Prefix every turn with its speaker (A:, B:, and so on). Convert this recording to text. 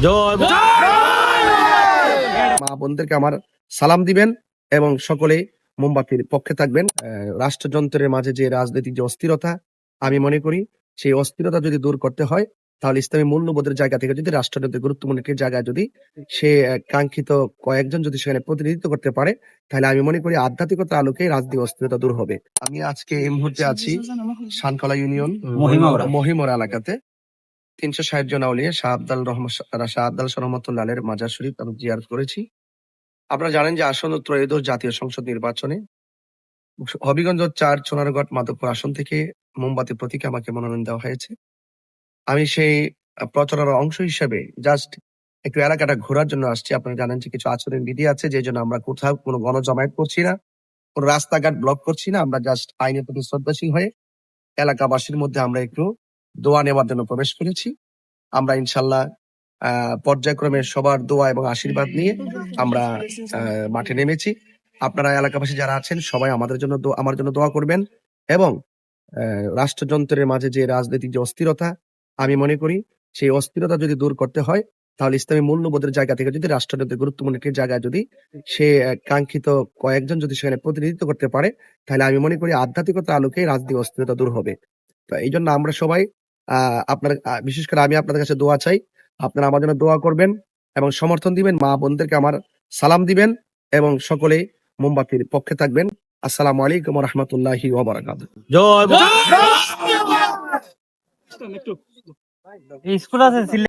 A: জয়
B: মা বোনদেরকে আমার সালাম দিবেন এবং সকলে মোমবাতির পক্ষে থাকবেন রাষ্ট্রযন্ত্রের মাঝে যে রাজনৈতিক যে অস্থিরতা আমি মনে করি সেই অস্থিরতা যদি দূর করতে হয় তাহলে ইসলামী মূল্যবোধের জায়গা থেকে যদি রাষ্ট্রযন্ত্রের গুরুত্বপূর্ণ একটি জায়গায় যদি সে কাঙ্ক্ষিত কয়েকজন যদি সেখানে প্রতিনিধিত্ব করতে পারে তাহলে আমি মনে করি আধ্যাত্মিকতা আলোকে রাজনৈতিক অস্থিরতা দূর হবে আমি আজকে এই মুহূর্তে আছি শানকলা ইউনিয়ন। মহিমরা এলাকাতে তিনশো ষাট জন আউলিয়া শাহ আব্দাল রহমান শাহ আব্দাল রহমতুল্লাহ আলের মাজার শরীফ আমি জিয়ারত করেছি। আপনারা জানেন যে আসন্ন ত্রয়োদশ জাতীয় সংসদ নির্বাচনে হবিগঞ্জ চার সোনারগড় মাধবপুর আসন থেকে মোমবাতি প্রতীকে আমাকে মনোনয়ন দেওয়া হয়েছে। আমি সেই প্রচারের অংশ হিসেবে জাস্ট একটু এলাকাটা ঘোরার জন্য আসছি। আপনারা জানেন যে কিছু আচরণ বিধি আছে, যে জন্য আমরা কোথাও কোনো গণজমায়েত করছি না, কোনো রাস্তাঘাট ব্লক করছি না। আমরা জাস্ট আইনের প্রতি শ্রদ্ধাশীল হয়ে এলাকাবাসীর মধ্যে আমরা একটু দোয়া নেওয়ার জন্য প্রবেশ করেছি। আমরা ইনশাল্লাহ পর্যায়ক্রমে সবার দোয়া এবং আশীর্বাদ নিয়ে আমরা মাঠে নেমেছি। আপনারা এলাকাবাসী যারা আছেন, সবাই আমাদের জন্য আমার জন্য দোয়া করবেন এবং রাষ্ট্রযন্ত্রের মাঝে যে রাজনৈতিক যে অস্থিরতা, আমি মনে করি সেই অস্থিরতা যদি দূর করতে হয়, তাহলে ইসলামী মূল্যবোধের জায়গা থেকে যদি রাষ্ট্রযন্ত্রের গুরুত্বপূর্ণ একটি জায়গায় যদি সে কাঙ্ক্ষিত কয়েকজন যদি সেখানে প্রতিনিধিত্ব করতে পারে, তাহলে আমি মনে করি আধ্যাত্মিকতা আলোকে রাজনৈতিক অস্থিরতা দূর হবে। তো এই জন্য আমরা সবাই আপনার বিশেষ করে আমি আপনাদের কাছে দোয়া চাই আপনারা আমার জন্য দোয়া করবেন এবং সমর্থন দিবেন মা বোনদেরকে আমার সালাম দিবেন এবং সকলে মোমবাতির পক্ষে থাকবেন। আসসালামু আলাইকুম রহমতুল্লাহি ওবরাকাত।
A: জয়
C: স্কুল আছে